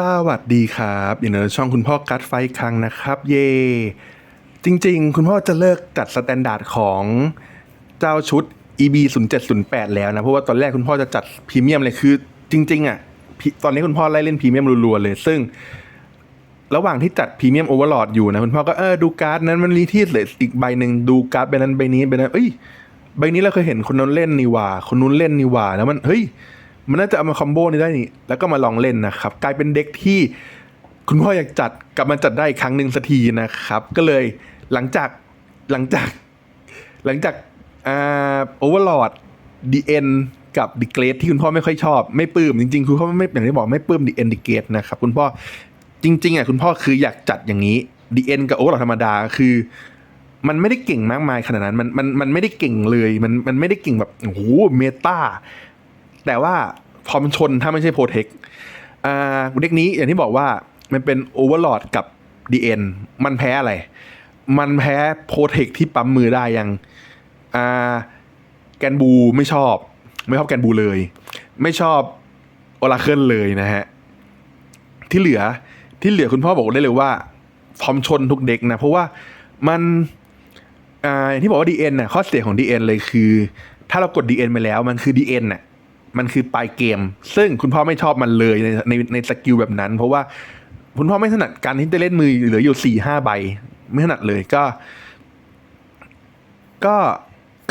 สวัสดีครับอยู่ในช่องคุณพ่อกัดไฟครั้งนะครับ เย่จริงๆ คุณพ่อจะเลิกจัดสแตนดาร์ดของเจ้าชุด EB 0 7 0 8แล้วนะ เพราะว่าตอนแรกคุณพ่อจะจัดพรีเมียมเลยคือ จริง ๆอะตอนนี้คุณพ่อไล่เล่นพรีเมียมรัวๆเลย ซึ่ง ระหว่างที่จัดพรีเมียมโอเวอร์ลอดอยู่นะ คุณพ่อก็เออดูการ์ดนั้นมันรีที่เหลืออีกใบหนึ่งดูการ์ดใบนั้นใบนี้ใบนั้นเอ้ยใบนี้เราเคยเห็นคนนั้นเล่นนี่ว่า คนนู้นเล่นนี่ว่าแล้วมันเฮ้ย มันน่าจะเอามาคอมโบนี้ได้นี่แล้วก็มาลองเล่นนะครับ กลายเป็นเด็กที่คุณพ่ออยากจัดกลับมาจัดได้อีกครั้งหนึ่งสักทีนะครับ ก็เลยหลังจากหลังจาก หลังจากอ่าโอเวอร์ลอดดีเอ็นกับดีเกรดที่คุณพ่อไม่ค่อยชอบ ไม่ปลื้มจริงๆคุณพ่อไม่อย่างที่บอกไม่ปลื้มดีเอ็นดีเกรดนะครับคุณพ่อจริงๆอะคุณพ่อคืออยากจัดอย่างนี้ดีเอ็นกับโอเวอร์ลอดธรรมดาคือ มันไม่ได้เก่งมากมายขนาดนั้นมันมันมันไม่ได้เก่งเลย มันมันไม่ได้เก่งแบบโอ้โหเมตา แต่ว่าพอมันชนถ้าไม่ใช่โปรเทคอ่าเด็กนี้อย่างที่บอกว่ามันเป็นโอเวอร์ลอดกับดีเอ็นมันแพ้อะไร มันแพ้โปรเทคที่ปั๊มมือได้ยังอ่าแกนบูไม่ชอบ ไม่ชอบแกนบูเลย ไม่ชอบโอราเคิลเลยนะฮะ ที่เหลือที่เหลือคุณพ่อบอกได้เลยว่าพร้อมชนทุกเด็กนะ เพราะว่ามันอ่าอย่างที่บอกว่า DN น่ะข้อเสียของ DN เลยคือ ถ้าเรากด DN ไปแล้วมันคือ DN น่ะ มันคือปลายเกม ซึ่งคุณพ่อไม่ชอบมันเลยในในในสกิลแบบนั้น เพราะว่าคุณพ่อไม่ถนัดการที่จะเล่นมือเหลืออยู่สี่ห้าใบ ไม่ถนัดเลยก็ ก็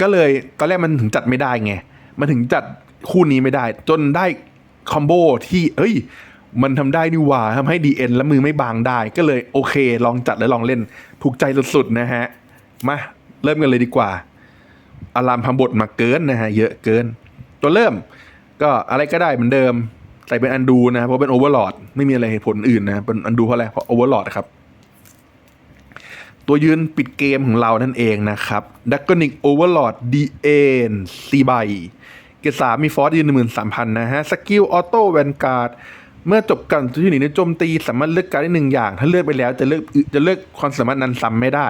ก็เลยตอนแรกมันถึงจัดไม่ได้ไง มันถึงจัดคู่นี้ไม่ได้ จนได้คอมโบที่ เอ้ย มันทำได้นี่ว่าทำให้ DN แล้วมือไม่บางได้ ก็เลยโอเค ลองจัดและลองเล่น ถูกใจสุดๆนะฮะ มาเริ่มกันเลยดีกว่า อารามพำบทมาเกินนะฮะ เยอะเกิน ตัวเริ่ม ก็อะไรก็ได้เหมือนเดิม ใส่เป็นอันดูนะเพราะเป็นโอเวอร์ลอดไม่มีอะไรเหตุผลอื่นนะเป็นอันดูเพราะอะไรเพราะโอเวอร์ลอดครับ ตัวยืนปิดเกมของเรานั่นเองนะครับดักกนิกโอเวอร์ลอดดีเอ็นซีใบเกรดสามมีฟอสยืนหนึ่งหมื่นสามพันนะฮะสกิลออโต้แวนการ์ดเมื่อจบการที่หนีในโจมตีสามารถเลือกการได้หนึ่งอย่าง ถ้าเลือกไปแล้วจะเลือกจะเลือกความสามารถนั้นซ้ำไม่ได้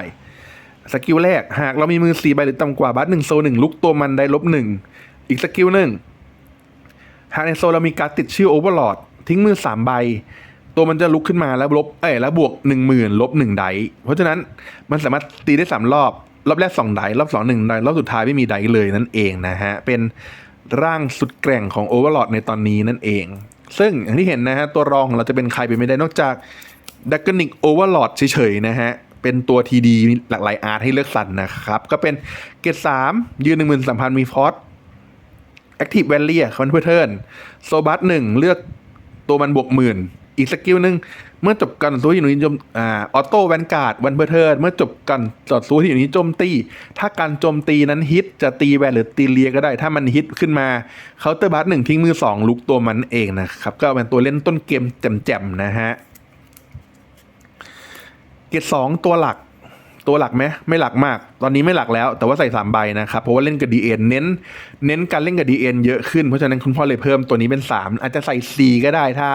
สกิลแรก หากเรามีมือสี่ใบหรือต่ำกว่าบัตหนึ่งโซหนึ่งลุกตัวมันได้ลบหนึ่งอีกสกิลหนึ่ง หากในโซเรามีการติดชื่อโอเวอร์ลอดทิ้งมือสามใบ ตัวมันจะลุกขึ้นมาแล้วลบเอ้ยแล้วบวกหนึ่งหมื่นลบหนึ่งไดเพราะฉะนั้นมันสามารถตีได้สามรอบ รอบแรกสองไดรอบสองหนึ่งไดรอบสุดท้ายไม่มีไดเลยนั่นเองนะฮะ เป็นร่างสุดแกร่งของโอเวอร์ลอดในตอนนี้นั่นเอง ซึ่งอย่างที่เห็นนะฮะ ตัวรองของเราจะเป็นใครไปไม่ได้นอกจากดักเกนิกโอเวอร์ลอดเฉยๆนะฮะเป็นตัวทีดีมีหลากหลายอาร์ตให้เลือกสรรนะครับ ก็เป็นเกรดสามยืนหนึ่งหมื่นสามพันมีฟอส Active v a l u e คอนเวอร์เทิร์นโซบัสหนึ่งเลือกตัวมันบวกหมื่น อีกสกิลหนึ่งเมื่อจบการต่อสู้ที่อยู่ในโจมอ่าออโต้แวนการ์ดวันเบอร์เทิร์นเมื่อจบการต่อสู้ที่อยู่ในโจมตี ถ้าการโจมตีนั้นฮิตจะตีแวนหรือตีเลียก็ได้ ถ้ามันฮิตขึ้นมาเคาน์เตอร์บัสหนึ่งทิ้งมือสองลุกตัวมันเองนะครับ ก็เป็นตัวเล่นต้นเกมแจ่มๆนะฮะเกรสองตัวหลัก ตัวหลักไหมไม่หลักมาก ตอนนี้ไม่หลักแล้ว แต่ว่าใส่สามใบนะครับ เพราะว่าเล่นกับ DN เน้น เน้นการเล่นกับ DN เยอะขึ้น เพราะฉะนั้นคุณพ่อเลยเพิ่มตัวนี้เป็น 3 อาจจะใส่ 4 ก็ได้ถ้า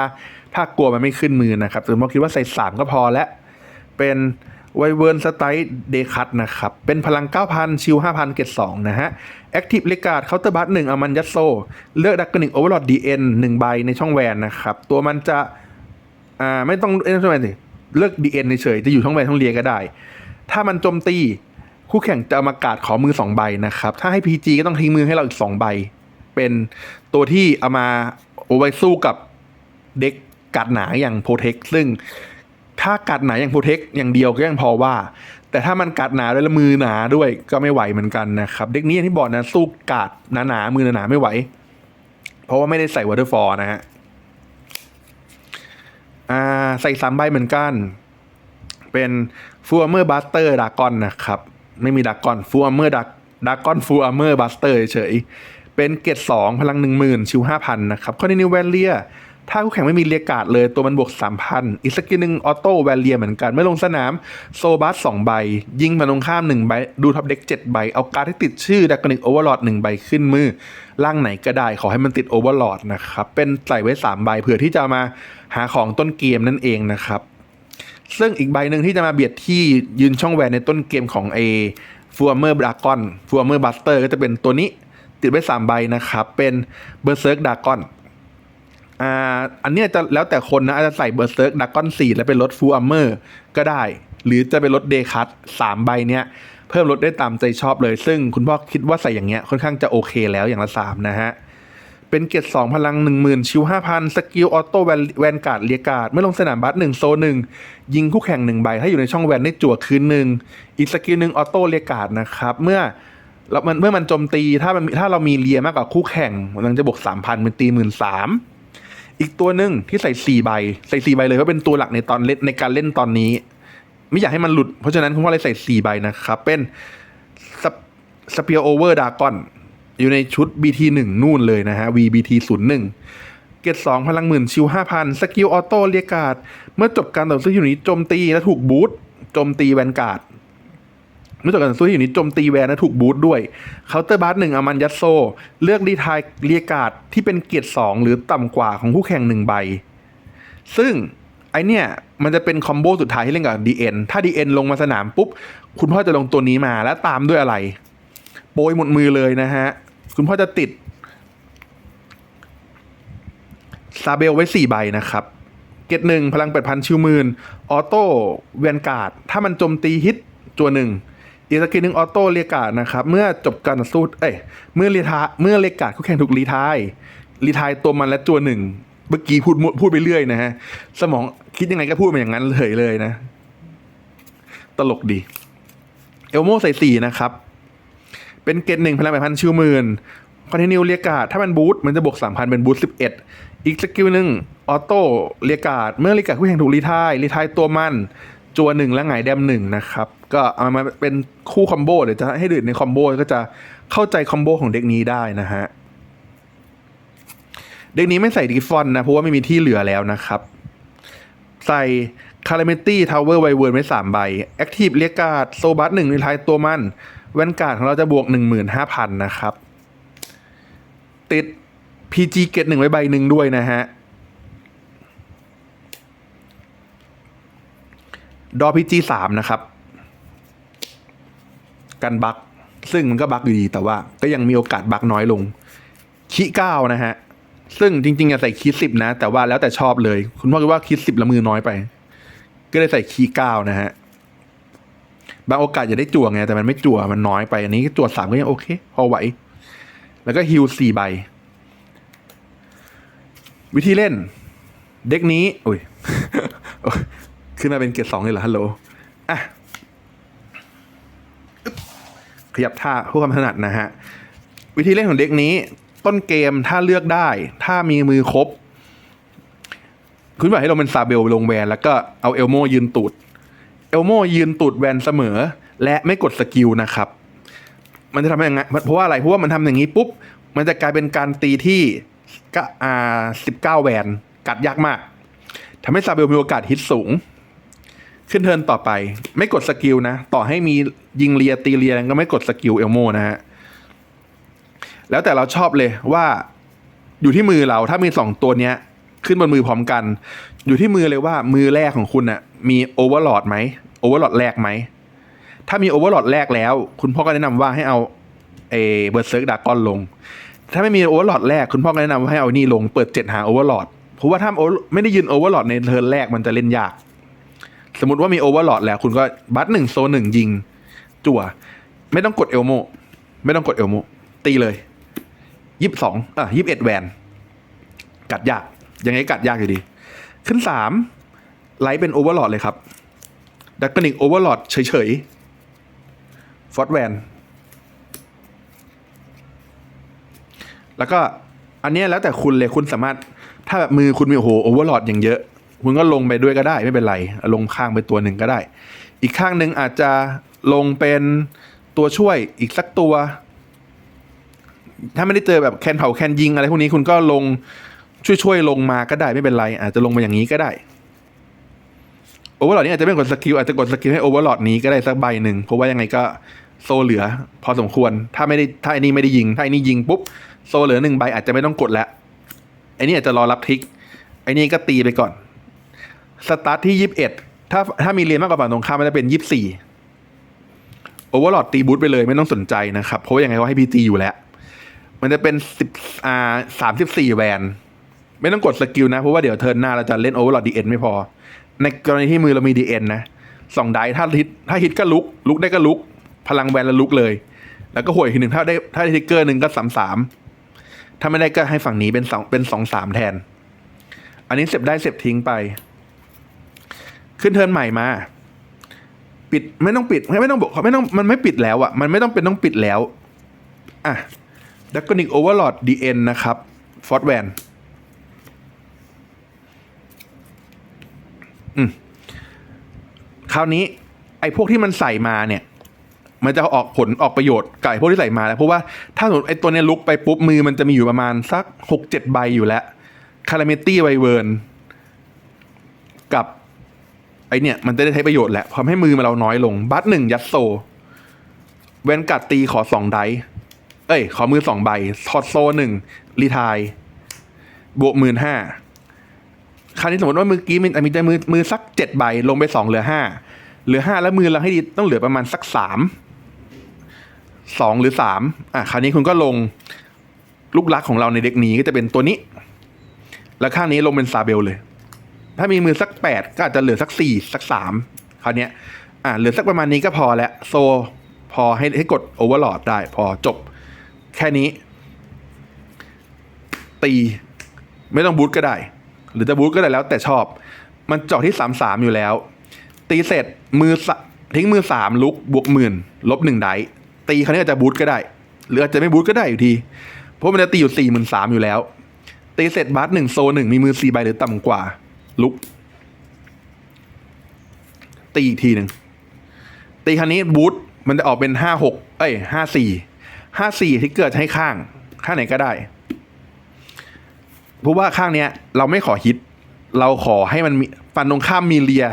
ถ้ากลัวมันไม่ขึ้นมือนะครับแต่ผมคิดว่าใส่ 3 ก็พอแล้วเป็นไวเวิร์นสไตล์เดคัตนะครับ เป็นพลัง 9,000 ชิล 5,000 เกรด2นะฮะแอคทีฟเลกาดเคาน์เตอร์บัตหนึ่งอามันยัตโซ เลือกดักกนิกโอเวอร์ลอดดีเอ็นหนึ่งใบในช่องแวนนะครับ ตัวมันจะ อ่า ไม่ต้องเอ็นช่องแวนสิ เลือกดีเอ็นเฉยจะอยู่ช่องแวนช่องเลียก็ได้ ถ้ามันโจมตีคู่แข่งจะเอามากาดขอมือสองใบนะครับ ถ้าให้ PG ก็ต้องทิ้งมือให้เราอีกสองใบ เป็นตัวที่เอามาเอไว้สู้กับเด็กกัดหนาอย่างโปรเทคซึ่งถ้ากัดหนาอย่างโปรเทคอย่างเดียวก็ยังพอว่า แต่ถ้ามันกัดหนาด้วยแล้วมือหนาด้วยก็ไม่ไหวเหมือนกันนะครับ เด็กนี้อย่างที่บอกนะสู้กัดหนาๆมือหนาๆไม่ไหว เพราะว่าไม่ได้ใส่วอเตอร์ฟอร์นะฮะอ่าใส่สามใบเหมือนกัน เป็น ฟูอัมเมอร์บัสเตอร์ดากอนนะครับ ไม่มีดากอนฟูอัมเมอร์ดักดากอนฟูอัมเมอร์บัสเตอร์เฉยเป็นเกรดสองพลังหนึ่งหมื่นชิวห้าพันนะครับข้อนี้นิวแวลเลียถ้าคู่แข่งไม่มีเรียกาดเลยตัวมันบวกสามพันอีกสกิลหนึ่งออโต้แวลเลียเหมือนกันเมื่อลงสนาม โซบัสสองใบ ยิงมาตรงข้ามหนึ่งใบ ดูท็อปเด็กเจ็ดใบ เอาการ์ดที่ติดชื่อดักกนิกโอเวอร์ลอดหนึ่งใบขึ้นมือร่างไหนก็ได้ขอให้มันติดโอเวอร์ลอดนะครับ เป็นใส่ไว้สามใบเผื่อที่จะมาหาของต้นเกมนั่นเองนะครับ ซึ่งอีกใบหนึ่งที่จะมาเบียดที่ยืนช่องแหวนในต้นเกมของเอฟูอัมเมอร์ดากอนฟูอัมเมอร์บัสเตอร์ก็จะเป็นตัวนี้ติดไว้3ใบนะครับ เป็นเบอร์เซิร์กดากอนอ่าอันนี้จะแล้วแต่คนนะ อาจจะใส่เบอร์เซิร์กดักอนสี่แล้วเป็นรถฟูอัมเมอร์ก็ได้ หรือจะเป็นรถเดคัตสามใบเนี้ย เพิ่มรถได้ตามใจชอบเลย ซึ่งคุณพ่อคิดว่าใส่อย่างเงี้ยค่อนข้างจะโอเคแล้วอย่างละสามนะฮะ เป็นเกียรติสองพลังหนึ่งหมื่นชิวห้าพันสกิลออโต้แวนแวนการ์ดเรียการ์ดเมื่อลงสนามบัสหนึ่งโซหนึ่งยิงคู่แข่งหนึ่งใบ ถ้าอยู่ในช่องแวนได้จั่วคืนหนึ่งอีกสกิลหนึ่งออโต้เรียการ์ดนะครับ เมื่อแล้วมันเมื่อมันโจมตีถ้ามันถ้าเรามีเลียมากกว่าคู่แข่งมันจะบวกสามพันเป็นตีหมื่นสามอีกตัวหนึ่งที่ใส่สี่ใบใส่สี่ใบเลยเพราะเป็นตัวหลักในตอนเล่นในการเล่นตอนนี้ ไม่อยากให้มันหลุดเพราะฉะนั้นคุณพ่อเลยใส่สี่ใบนะครับเป็นสเปียร์โอเวอร์ดากอน อยู่ในชุด BT 1 นู่นเลยนะฮะ VBT 0 1 เกตสองพลังหมื่นชิวห้าพันสกิลออโต้เรียกาด เมื่อจบการต่อสู้อยู่นี้โจมตีและถูกบูทโจมตีแวนการ์ดเมื่อจบการต่อสู้อยู่นี้โจมตีแวนและถูกบูทด้วยเคาน์เตอร์บาร์หนึ่งอามันยัตโซ เลือกรีทายเรียกาดที่เป็นเกียรติสองหรือต่ำกว่าของคู่แข่งหนึ่งใบ ซึ่งไอเนี่ยมันจะเป็นคอมโบสุดท้ายที่เล่นกับ DN ถ้า DN ลงมาสนามปุ๊บ คุณพ่อจะลงตัวนี้มาแล้วตามด้วยอะไร โปรยหมดมือเลยนะฮะ คุณพ่อจะติดซาเบลไว้สี่ใบนะครับ เกตหนึ่งพลังแปดพันชิวหมื่นออโต้แวนการ์ด ถ้ามันโจมตีฮิตจัวหนึ่งอีกสกิลหนึ่งออโต้เรียกาดนะครับ เมื่อจบการต่อสู้เอ้ยเมื่อเรียทาเมื่อเรียกาดคู่แข่งถูกรีทายรีทายตัวมันและจัวหนึ่งเมื่อกี้พูดมั่วพูดไปเรื่อยนะฮะ สมองคิดยังไงก็พูดมาอย่างนั้นเลยเลยนะ ตลกดี เอลโมใส่สี่นะครับ เป็นเกตหนึ่งพลังแปดพันชิวหมื่นคอนติเนียเรียกาดถ้ามันบูทมันจะบวกสามพันเป็นบูทสิบเอ็ดอีกสกิลหนึ่งออโต้เรียกาดเมื่อเรียกาดคู่แข่งถูกรีทายรีทายตัวมันจัวหนึ่งและหงแดมหนึ่งนะครับ ก็เอามาเป็นคู่คอมโบเดี๋ยวจะให้ดูในคอมโบก็จะเข้าใจคอมโบของเด็กนี้ได้นะฮะเด็กนี้ไม่ใส่ดีฟอนนะ เพราะว่าไม่มีที่เหลือแล้วนะครับ ใส่คาร์เมตี้ทาวเวอร์ไวเวิร์นไว้สามใบแอคทีฟเรียการ์ดโซบัสหนึ่งในท้ายตัวมัน แวนการ์ดของเราจะบวกหนึ่งหมื่นห้าพันนะครับ ติด PG เกตหนึ่งไว้ใบหนึ่งด้วยนะฮะ ดอ PG สามนะครับ กันบักซึ่งมันก็บักอยู่ดี แต่ว่าก็ยังมีโอกาสบักน้อยลงคีเก้านะฮะ ซึ่งจริงๆอะใส่คีสิบนะ แต่ว่าแล้วแต่ชอบเลย คุณพ่อคิดว่าคีสิบละมือน้อยไป ก็เลยใส่คีเก้านะฮะ บางโอกาสจะได้จั่วไงแต่มันไม่จั่วมันน้อยไป อันนี้จั่วสามก็ยังโอเค พอไหว แล้วก็ฮิลสี่ใบ วิธีเล่น เด็กนี้อุ้ยขึ้นมาเป็นเกียรดสองเลยเหรอฮัลโหลอะขยับท่าผู้ความถนัดนะฮะ วิธีเล่นของเด็กนี้ ต้นเกมถ้าเลือกได้ ถ้ามีมือครบคุณบอกให้ลงเป็นซาเบลลงแวนแล้วก็เอาเอลโมยืนตูด เอลโมยืนตูดแวนเสมอ และไม่กดสกิลนะครับ มันจะทำยังไงเพราะว่าอะไรเพราะว่ามันทำอย่างนี้ปุ๊บ มันจะกลายเป็นการตีที่ก็อ่าสิบเก้าแวนกัดยากมากทำให้ซาเบลมีโอกาสฮิตสูง ขึ้นเทิร์นต่อไป ไม่กดสกิลนะ ต่อให้มียิงเลียตีเลียก็ไม่กดสกิลเอลโมนะฮะแล้วแต่เราชอบเลยว่าอยู่ที่มือเราถ้ามีสองตัวเนี้ย ขึ้นบนมือพร้อมกัน อยู่ที่มือเลยว่ามือแรกของคุณน่ะมีโอเวอร์หลอดไหมโอเวอร์หลอดแรกไหม ถ้ามีโอเวอร์หลอดแรกแล้ว คุณพ่อก็แนะนำว่าให้เอาเอเบอร์เซิร์กดากอนลง ถ้าไม่มีโอเวอร์หลอดแรกคุณพ่อก็แนะนำว่าให้เอานี่ลงเปิดเจ็ดหาโอเวอร์หลอดเพราะว่าถ้าไม่ได้ยืนโอเวอร์หลอดในเทิร์นแรกมันจะเล่นยาก สมมติว่ามีโอเวอร์หลอดแล้ว คุณก็บัตหนึ่งโซนหนึ่งยิง จั่ว ไม่ต้องกดเอลโมไม่ต้องกดเอลโมตีเลยยี่สิบสองอะยี่สิบเอ็ดแวนกัดยากยังไงกัดยากอยู่ดี ขึ้นสามไลท์เป็นโอเวอร์ลอดเลยครับ ดักกนิกโอเวอร์ลอดเฉยๆ ฟอร์ดแวน แล้วก็อันนี้แล้วแต่คุณเลยคุณสามารถ ถ้าแบบมือคุณมีโอ้โหโอเวอร์ลอดอย่างเยอะ คุณก็ลงไปด้วยก็ได้ไม่เป็นไร ลงข้างไปตัวหนึ่งก็ได้ อีกข้างหนึ่งอาจจะลงเป็นตัวช่วยอีกสักตัว ถ้าไม่ได้เจอแบบแคนเผาแคนยิงอะไรพวกนี้คุณก็ลง ช่วยๆลงมาก็ได้ไม่เป็นไร อาจจะลงมาอย่างนี้ก็ได้โอเวอร์ลอดนี้อาจจะไม่กดสกิลอาจจะกดสกิลให้โอเวอร์ลอดนี้ก็ได้สักใบหนึ่งเพราะว่ายังไงก็โซเหลือ พอสมควร ถ้าไม่ได้ถ้าไอ้นี่ไม่ได้ยิง ถ้าไอ้นี่ยิงปุ๊บโซเหลือหนึ่งใบอาจจะไม่ต้องกดแล้วไอ้นี่อาจจะรอรับทิกไอ้นี่ก็ตีไปก่อนสตาร์ทที่ยี่สิบเอ็ดถ้าถ้ามีเรียนมากกว่าฝั่งตรงข้ามมันจะเป็นยี่สิบสี่โอเวอร์ลอดตีบูทไปเลยไม่ต้องสนใจนะครับ เพราะว่ายังไงก็ให้พีจีอยู่แล้ว มันจะเป็นสิบอ่าสามสิบสี่แวน ไม่ต้องกดสกิลนะ เพราะว่าเดี๋ยวเทิร์นหน้าเราจะเล่นโอเวอร์ลอดดีเอ็นไม่พอ ในกรณีที่มือเรามีดีเอ็นนะสองไดถ้าฮิตถ้าฮิตก็ลุก ลุกได้ก็ลุก พลังแวนแล้วลุกเลย แล้วก็หวยอีกทีหนึ่งถ้าได้ถ้าได้ทิกเกอร์หนึ่งก็สามสามถ้าไม่ได้ก็ให้ฝั่งนี้เป็นสองเป็นสองสามแทน อันนี้เสร็จได้เสร็จทิ้งไป ขึ้นเทิร์นใหม่มา ปิดไม่ต้องปิดไม่ไม่ต้องบอกไม่ต้องมันไม่ปิดแล้วอะ่ะ มันไม่ต้องเป็นต้องปิดแล้ว อะดักกนิกโอเวอร์ลอดดีเอ็นนะครับฟอร์ดแวน อืมคราวนี้ ไอ้พวกที่มันใส่มาเนี่ย มันจะออกผลออกประโยชน์กับไอ้พวกที่ใส่มาแล้วเพราะว่าถ้าสมมติไอ้ตัวเนี้ยลุกไปปุ๊บมือมันจะมีอยู่ประมาณสักหกเจ็ดใบอยู่แล้วคาราเมตี้ไวเวิร์นกับไอเนี่ยมันจะได้ใช้ประโยชน์แหละทำให้มือมันเราน้อยลง บัตหนึ่งยัดโซ เวนกัดตีขอสองไดเอ้ย ขอมือสองใบทอดโซหนึ่งรีทาย บวกหมื่นห้า คราวนี้สมมติว่าเมื่อกี้มันมีแต่มือมือสักเจ็ดใบลงไปสองเหลือห้าเหลือห้าแล้วมือเราให้ดีต้องเหลือประมาณสักสามสองหรือสามอะคราวนี้คุณก็ลงลูกรักของเราในเด็กนี้ก็จะเป็นตัวนี้ แล้วข้างนี้ลงเป็นซาเบลเลย ถ้ามีมือสักแปดก็อาจจะเหลือสักสี่สักสามคราวนี้อ่าเหลือสักประมาณนี้ก็พอแล้วโซพอให้ให้กดโอเวอร์หลดได้พอจบ แค่นี้ ตี ไม่ต้องบูทก็ได้ หรือจะบูทก็ได้แล้วแต่ชอบ มันเจาะที่สามสามอยู่แล้ว ตีเสร็จมือสะทิ้งมือสามลุกบวกหมื่นลบหนึ่งไดตีคราวนี้อาจจะบูทก็ได้ หรืออาจจะไม่บูทก็ได้อยู่ดี เพราะมันจะตีอยู่สี่หมื่นสามอยู่แล้ว ตีเสร็จบัสหนึ่งโซหนึ่งมีมือสี่ใบหรือต่ำกว่า ลุก ตีอีกทีหนึ่งตีครั้นี้บูทมันจะออกเป็นห้าหกเอ้ยห้าสี่ห้าสี่ที่เกิดให้ข้าง ข้างไหนก็ได้ เพราะว่าข้างเนี้ยเราไม่ขอฮิต เราขอให้มันมีฟันตรงข้ามมีเลีย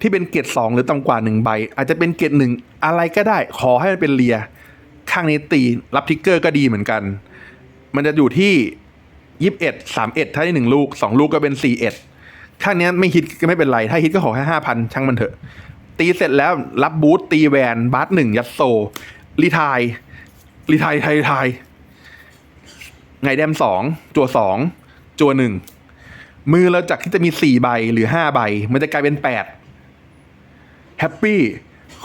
ที่เป็นเกรดสองหรือต่ำกว่าหนึ่งใบ อาจจะเป็นเกรดหนึ่งอะไรก็ได้ ขอให้มันเป็นเลีย ข้างนี้ตีรับทิกเกอร์ก็ดีเหมือนกัน มันจะอยู่ที่ยี่สิบเอ็ดสามเอ็ดถ้าได้หนึ่งลูกสองลูกก็เป็นสี่เอ็ดข้างนี้ไม่ฮิตก็ไม่เป็นไร ถ้าฮิตก็ขอแค่ห้าพันช่างมันเถอะ ตีเสร็จแล้วรับบูทตีแวนบาสหนึ่งยัดโซรีทายรีทายไทยไทยไงแดมสองจัวสอง จัวหนึ่งมือเราจากที่จะมีสี่ใบหรือห้าใบ มันจะกลายเป็นแปดแฮปปี้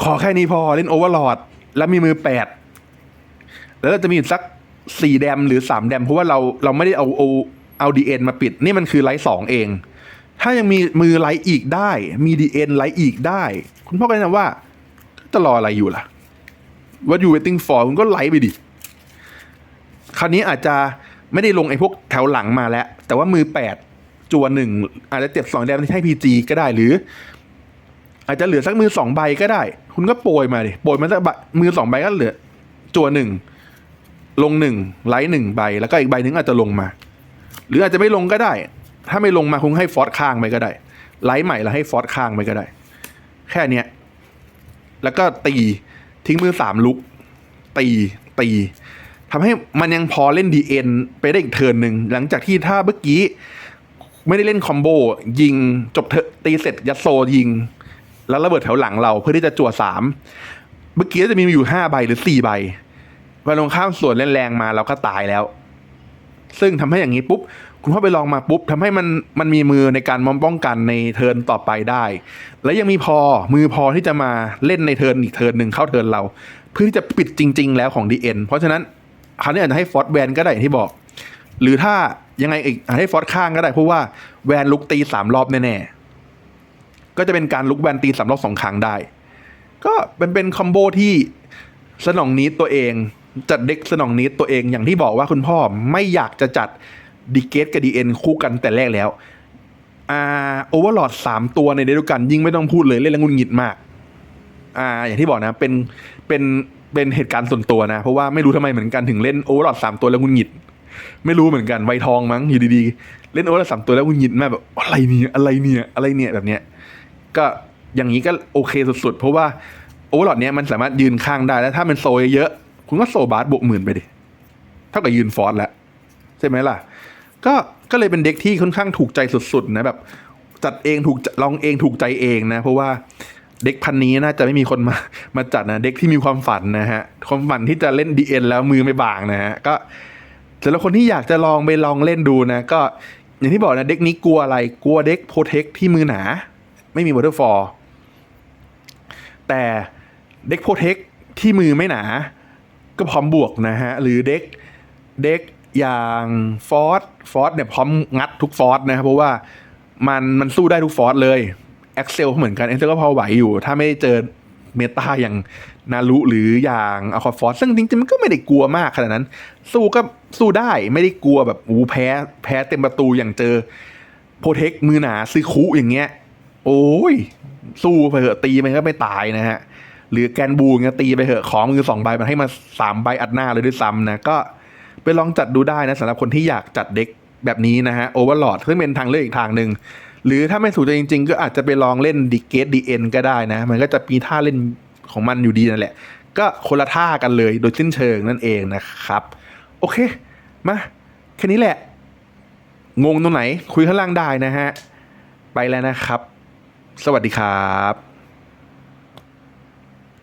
ขอแค่นี้พอเล่นโอเวอร์ลอดแล้วมีมือแปดแล้วเราจะมีอยู่สักสี่แดมหรือสามแดมเพราะว่าเราเราไม่ได้เอาเอาเอาดีเอ็นมาปิด นี่มันคือไลท์สองเอง ถ้ายังมีมือไลท์อีกได้ มีดีเอ็นไลท์อีกได้ คุณพ่อก็แนะนำว่าจะรออะไรอยู่ล่ะ What you waiting for คุณก็ไลท์ไปดิ คราวนี้อาจจะไม่ได้ลงไอ้พวกแถวหลังมาแล้ว แต่ว่ามือแปดจวหนึ่งอาจจะเจ็บสองแดมให้พีจีก็ได้หรือ อาจจะเหลือสักมือสองใบก็ได้ คุณก็โปรยมาดิโปรยมาสักมือสองใบก็เหลือจวหนึ่งลงหนึ่งไลท์หนึ่งใบ แล้วก็อีกใบหนึ่งอาจจะลงมา หรืออาจจะไม่ลงก็ได้ ถ้าไม่ลงมาคงให้ฟอสข้างไปก็ได้ ไลท์ใหม่แล้วให้ฟอสข้างไปก็ได้ แค่เนี้ยแล้วก็ตีทิ้งมือสามลุก ตีตี ทำให้มันยังพอเล่นดีเอ็นไปได้อีกเทิร์นหนึ่งหลังจากที่ถ้าเมื่อกี้ไม่ได้เล่นคอมโบยิงจบเถอะตีเสร็จยัดโซยิง แล้วระเบิดแถวหลังเราเพื่อที่จะจั่วสามเมื่อกี้จะมีอยู่ห้าใบหรือสี่ใบวันลงข้ามส่วนเล่นแรงมาเราก็ตายแล้ว ซึ่งทำให้อย่างนี้ปุ๊บ คุณพ่อไปลองมาปุ๊บทำให้มันมันมีมือในการมอมป้องกันในเทิร์นต่อไปได้ และยังมีพอมือพอที่จะมาเล่นในเทิร์นอีกเทิร์นหนึ่งเข้าเทิร์นเรา เพื่อที่จะปิดจริง ๆ แล้วของ DN เพราะฉะนั้น คราวนี้อาจจะให้ฟอสแวนก็ได้อย่างที่บอก หรือถ้ายังไงอีกอาจให้ฟอสข้างก็ได้เพราะว่าแวนลุกตีสามรอบแน่ๆก็จะเป็นการลุกแวนตีสามรอบสองครั้งได้ ก็เป็นเป็นคอมโบที่สนองนิดตัวเองจัดเด็กสนองนิดตัวเองอย่างที่บอกว่าคุณพ่อไม่อยากจะจัดดีเกตกับดีเอ็นคู่กันแต่แรกแล้วอ่าโอเวอร์ลอดสามตัวในเดยวกันยิ่งไม่ต้องพูดเลยเล่นแล้วงุนหงิดมาก อ่า อย่างที่บอกนะ เป็นเป็น เป็นเหตุการณ์ส่วนตัวนะ เพราะว่าไม่รู้ทำไมเหมือนกันถึงเล่นโอเวอร์ลอดสามตัวแล้วงุนหงิด ไม่รู้เหมือนกันไวทองมั้งอยู่ดีๆ เล่นโอเวอร์ลอดสามตัวแล้วงุนหงิดแมากแบบอะไรเนี่ยอะไรเนี่ยอะไรเนี่ยแบบเนี้ยก็อย่างนี้ก็โอเคสุดๆ เพราะว่าโอเวอร์ลอดเนี้ยมันสามารถยืนข้างได้แล้วถ้ามันโซเยอะๆคุณก็โซบาสบวกหมื่นไปดิเท่ากับยืนฟอร์สแล้วใช่ไหมล่ะ ก็ก็เลยเป็นเด็กที่ค่อนข้างถูกใจสุดๆนะแบบจัดเองถูกลองเองถูกใจเองนะ เพราะว่า เด็กพันนี้น่าจะไม่มีคนมามาจัดนะเด็กที่มีความฝันนะฮะความฝันที่จะเล่นดีเอ็นแล้วมือไม่บางนะฮะก็สำหรับคนที่อยากจะลองไปลองเล่นดูนะ ก็อย่างที่บอกนะเด็กนี้กลัวอะไรกลัวเด็กโปรเทคที่มือหนา ไม่มีวอเตอร์ฟอลแต่เด็กโปรเทคที่มือไม่หนา ก็พร้อมบวกนะฮะหรือเด็กเด็กอย่างฟอสฟอสเนี่ยพร้อมงัดทุกฟอสนะครับเพราะว่ามันมันสู้ได้ทุกฟอสเลย เอ็กเซลเหมือนกันเอ็กเซลก็พอไหวอยู่ ถ้าไม่เจอเมตาอย่างนารุหรืออย่างอะคาฟอสซึ่งจริงๆมันก็ไม่ได้กลัวมากขนาดนั้น สู้ก็สู้ได้ไม่ได้กลัวแบบอูแพ้ แพ้เต็มประตูอย่างเจอโปรเทคมือหนาซื้อคุอย่างเงี้ย โอ้ย สู้ไปเถอะตีมันก็ไม่ตายนะฮะ หรือแกนบูเงี้ยตีไปเถอะของมือสองใบมันให้มาสามใบอัดหน้าเลยด้วยซ้ำนะ ก็ไปลองจัดดูได้นะสำหรับคนที่อยากจัดเด็กแบบนี้นะฮะโอเวอร์ลอดซึ่งเป็นทางเลือกอีกทางหนึ่ง หรือถ้าไม่สูใจจริง ๆ ก็อาจจะไปลองเล่นดิเกตดีเอ็นก็ได้นะ มันก็จะมีท่าเล่นของมันอยู่ดีนั่นแหละ ก็คนละท่ากันเลยโดยสิ้นเชิงนั่นเองนะครับ โอเค มาแค่นี้แหละ งงตรงไหน คุยข้างล่างได้นะฮะ ไปแล้วนะครับ สวัสดีครับ